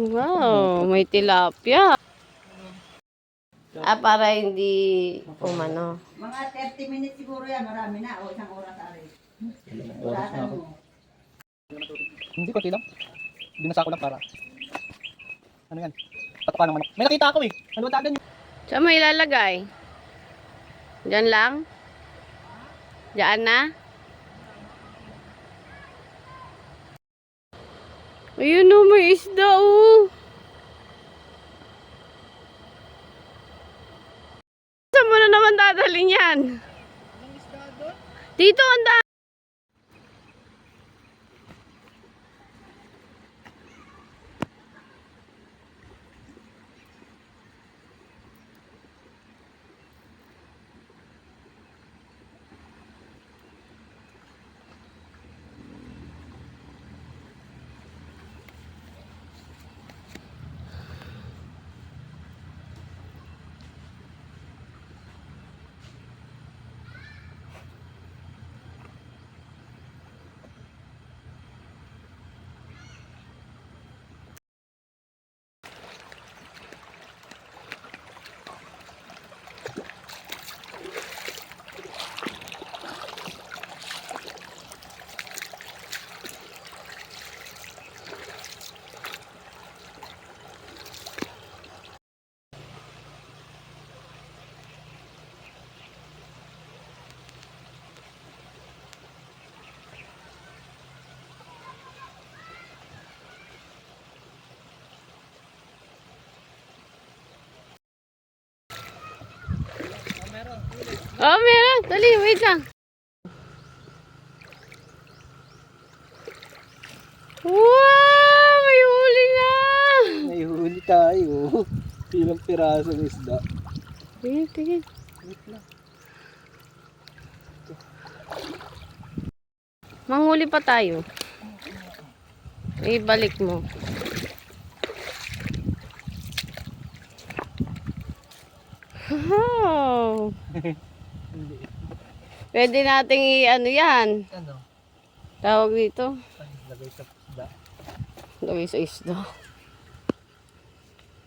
Wow, may tilapia. Ah, para hindi umano. Mga 30 minutes siguro yan, marami na. O isang oras ari. Oras na ako. mo. Hindi, konti lang. Binasa ko lang para. Ano yan? Tatapan ng manok. May nakita ako eh. Ano ba tagan Saan mo ilalagay? Diyan lang? Diyan na? Ayun o, may isda oh. Saan mo na dadalhin yan? Dito ang Oh, meron. Dali, wait lang. Wow! May huli na! May huli tayo. Ilang piraso ng isda. Tingin, tingin. Wait lang. Manghuli pa tayo. Ibalik mo. Wow! Pwede nating i-ano yan. Ano? Tawag dito. Ay, lagay sa isda. Lagay sa isda.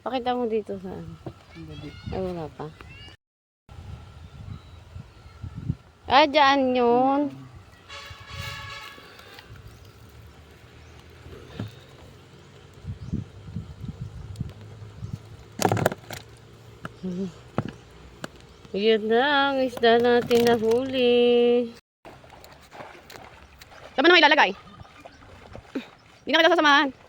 Pakita mo dito sa ano. Hindi. Ay, wala pa. Ah, dyan yun. Yan na ang isda natin na huli. Saan mo naman ilalagay? Hindi na kita sasamahan.